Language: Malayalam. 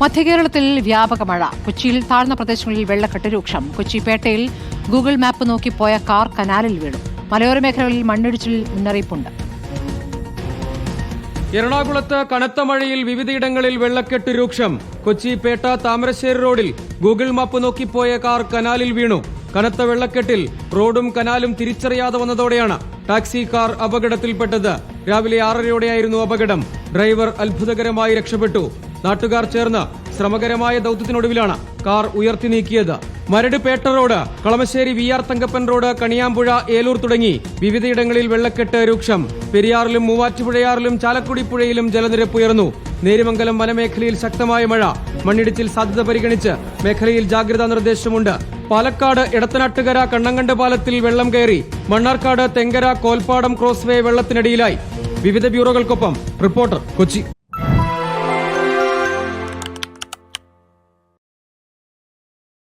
മധ്യകേരളത്തിൽ വ്യാപക മഴ. കൊച്ചിയിൽ താഴ്ന്ന പ്രദേശങ്ങളിൽ വെള്ളക്കെട്ട് രൂക്ഷം. കൊച്ചി പേട്ടയിൽ ഗൂഗിൾ മാപ്പ് നോക്കി പോയ കാർ കനാലിൽ വീണു. മലയോര മേഖലകളിൽ മണ്ണിടിച്ചിൽ മുന്നറിയിപ്പുണ്ട്. എറണാകുളത്ത് കനത്ത മഴയിൽ വിവിധയിടങ്ങളിൽ വെള്ളക്കെട്ട് രൂക്ഷം. കൊച്ചി പേട്ട താമരശ്ശേരി റോഡിൽ ഗൂഗിൾ മാപ്പ് നോക്കിപ്പോയ കാർ കനാലിൽ വീണു. കനത്ത വെള്ളക്കെട്ടിൽ റോഡും കനാലും തിരിച്ചറിയാതെ വന്നതോടെയാണ് ടാക്സി കാർ അപകടത്തിൽപ്പെട്ടത്. രാവിലെ ആറരയോടെയായിരുന്നു അപകടം. ഡ്രൈവർ അത്ഭുതകരമായി രക്ഷപ്പെട്ടു. നാട്ടുകാർ ചേർന്ന് ശ്രമകരമായ ദൌത്യത്തിനൊടുവിലാണ് കാർ ഉയർത്തി നീക്കിയത്. Maradu Petta road Kalamassery V R Thankappan road Kaniyampuzha Eloor തുടങ്ങി വിവിധയിടങ്ങളിൽ വെള്ളക്കെട്ട് രൂക്ഷം. പെരിയാറിലും മൂവാറ്റുപുഴയാറിലും ചാലക്കുടി പുഴയിലും ജലനിരപ്പ് ഉയർന്നു. നേരിമംഗലം വനമേഖലയിൽ ശക്തമായ മഴ. മണ്ണിടിച്ചിൽ സാധ്യത പരിഗണിച്ച് മേഖലയിൽ ജാഗ്രതാ നിർദ്ദേശമുണ്ട്. പാലക്കാട് ഇടത്തനാട്ടുകര കണ്ണങ്കണ്ട് പാലത്തിൽ വെള്ളം കയറി. മണ്ണാർക്കാട് തെങ്കര കോൽപ്പാടം ക്രോസ്വേ വെള്ളത്തിനടിയിലായി. വിവിധ ബ്യൂറോകൾക്കൊപ്പം റിപ്പോർട്ടർ കൊച്ചി.